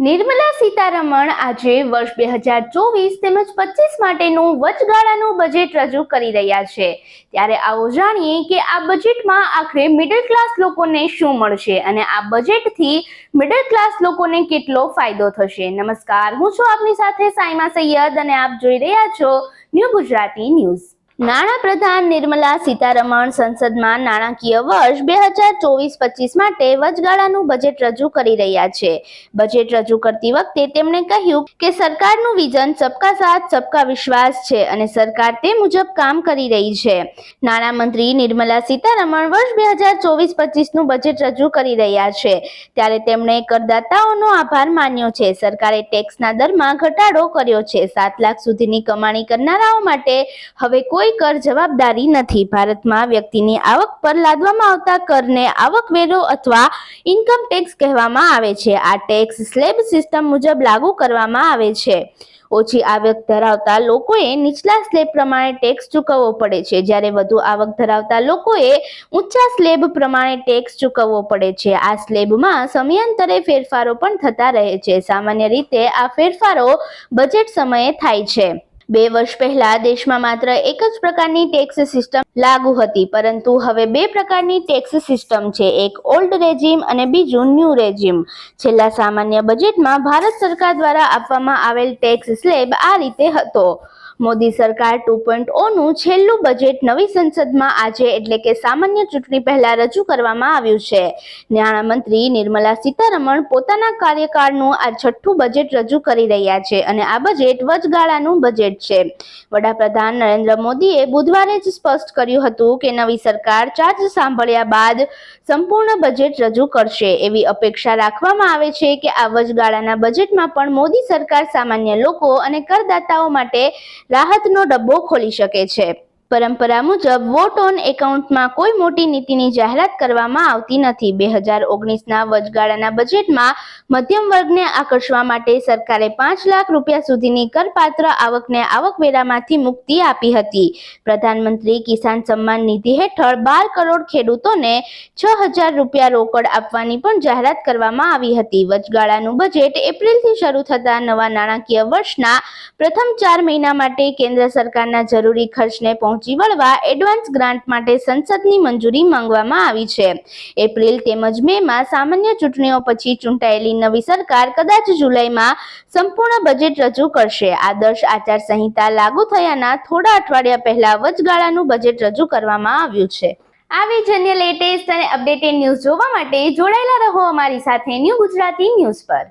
નિર્મલા સીતારમણ આજે વર્ષ બે હજાર ચોવીસ તેમજ પચીસ માટેનું વચગાળાનું બજેટ રજૂ કરી રહ્યા છે. ત્યારે આવો જાણીએ કે આ બજેટમાં આખરે મિડલ ક્લાસ લોકોને શું મળશે અને આ બજેટથી મિડલ ક્લાસ લોકોને કેટલો ફાયદો થશે. નમસ્કાર, હું છું આપની સાથે સાઈમા સૈયદ અને આપ જોઈ રહ્યા છો ન્યૂ ગુજરાતી ન્યૂઝ. નાણાં પ્રધાન નિર્મલા સીતારમણ સંસદમાં નાણાકીય વર્ષ બે હજાર ચોવીસ પચીસ માટે વચગાળાનું બજેટ રજૂ કરી રહ્યા છે. બજેટ રજૂ કરતી વખતે તેમણે કહ્યું કે સરકારનું વિઝન સબકા સાથ, સબકા વિશ્વાસ છે અને સરકાર તે મુજબ કામ કરી રહી છે. નાણામંત્રી નિર્મલા સીતારમણ વર્ષ બે હજાર ચોવીસ પચીસનું બજેટ રજૂ કરી રહ્યા છે. ત્યારે તેમણે કરદાતાઓનો આભાર માન્યો છે. સરકારે ટેક્સના દરમાં ઘટાડો કર્યો છે. સાત લાખ સુધીની કમાણી કરનારાઓ માટે હવે કોઈ કર જવાબદારી નથી. ભારતમાં વ્યક્તિની આવક પર લાદવામાં આવતા કરને આવકવેરો અથવા ઇન્કમ ટેક્સ કહેવામાં આવે છે. આ ટેક્સ સ્લેબ સિસ્ટમ મુજબ લાગુ કરવામાં આવે છે. ઓછી આવક ધરાવતા લોકોએ નીચલા સ્લેબ પ્રમાણે ટેક્સ ચૂકવવો પડે છે. જ્યારે વધુ આવક ધરાવતા લોકોએ ઊંચા સ્લેબ પ્રમાણે ટેક્સ ચૂકવવો પડે છે. આ સ્લેબમાં સમયાંતરે ફેરફારો પણ થતા રહે છે. સામાન્ય રીતે આ ફેરફારો બજેટ સમયે થાય છે. બે વર્ષ પહેલા દેશમાં માત્ર એક જ પ્રકારની ટેક્સ સિસ્ટમ લાગુ હતી, પરંતુ હવે બે પ્રકારની ટેક્સ સિસ્ટમ છે. એક ઓલ્ડ રેજીમ અને બીજું ન્યૂ રેજીમ. છેલ્લા સામાન્ય બજેટમાં ભારત સરકાર દ્વારા આપવામાં આવેલ ટેક્સ સ્લેબ આ રીતે હતો. મોદી સરકાર ટુ પોઈન્ટ ઓનું છેલ્લું બજેટ નવી સંસદમાં આજે એટલે કે સામાન્ય ચૂંટણી પહેલા રજૂ કરવામાં આવ્યું છે. નાણામંત્રી નિર્મલા સીતારમણ પોતાના કાર્યકાળનું આ છઠ્ઠું બજેટ રજૂ કરી રહ્યા છે અને આ બજેટ વચગાળાનું બજેટ છે. વડાપ્રધાન નરેન્દ્ર મોદીએ બુધવારે જ સ્પષ્ટ કર્યું હતું કે નવી સરકાર ચાર્જ સાંભળ્યા બાદ સંપૂર્ણ બજેટ રજૂ કરશે. એવી અપેક્ષા રાખવામાં આવે છે કે આ વચગાળાના બજેટમાં પણ મોદી સરકાર સામાન્ય લોકો અને કરદાતાઓ માટે રાહતનો ડબ્બો ખોલી શકે છે. પરંપરા મુજબ વોટ ઓન એકાઉન્ટમાં કોઈ મોટી નીતિની જાહેરાત કરવામાં આવતી નથી. બે હજાર ઓગણીસના વચગાળાના બજેટમાં મધ્યમ વર્ગને આકર્ષવા માટે સરકારે પાંચ લાખ રૂપિયા સુધીની કરપાત્ર આવકને આવકવેરામાંથી મુક્તિ આપી હતી. પ્રધાનમંત્રી કિસાન સન્માન નિધિ હેઠળ બાર કરોડ ખેડૂતોને છ હજાર રૂપિયા રોકડ આપવાની પણ જાહેરાત કરવામાં આવી હતી. વચગાળાનું બજેટ એપ્રિલથી શરૂ થતા નવા નાણાકીય વર્ષના પ્રથમ ચાર મહિના માટે કેન્દ્ર સરકારના જરૂરી ખર્ચને પહોંચી વળવા એડવાન્સ ગ્રાન્ટ માટે સંસદની મંજૂરી માંગવામાં આવી છે. એપ્રિલ તેમજ મેમાં સામાન્ય ચૂંટણીઓ પછી ચૂંટાયેલી નવી સરકાર કદાચ જુલાઈમાં સંપૂર્ણ બજેટ રજૂ કરશે. આદર્શ આચાર સંહિતા લાગુ થયાના થોડા અઠવાડિયા પહેલા વચગાળાનું બજેટ રજૂ કરવામાં આવ્યું છે. આવી જ અન્ય લેટેસ્ટ અને અપડેટેડ ન્યૂઝ જોવા માટે જોડાયેલા રહો અમારી સાથે ન્યૂ ગુજરાતી ન્યૂઝ પર.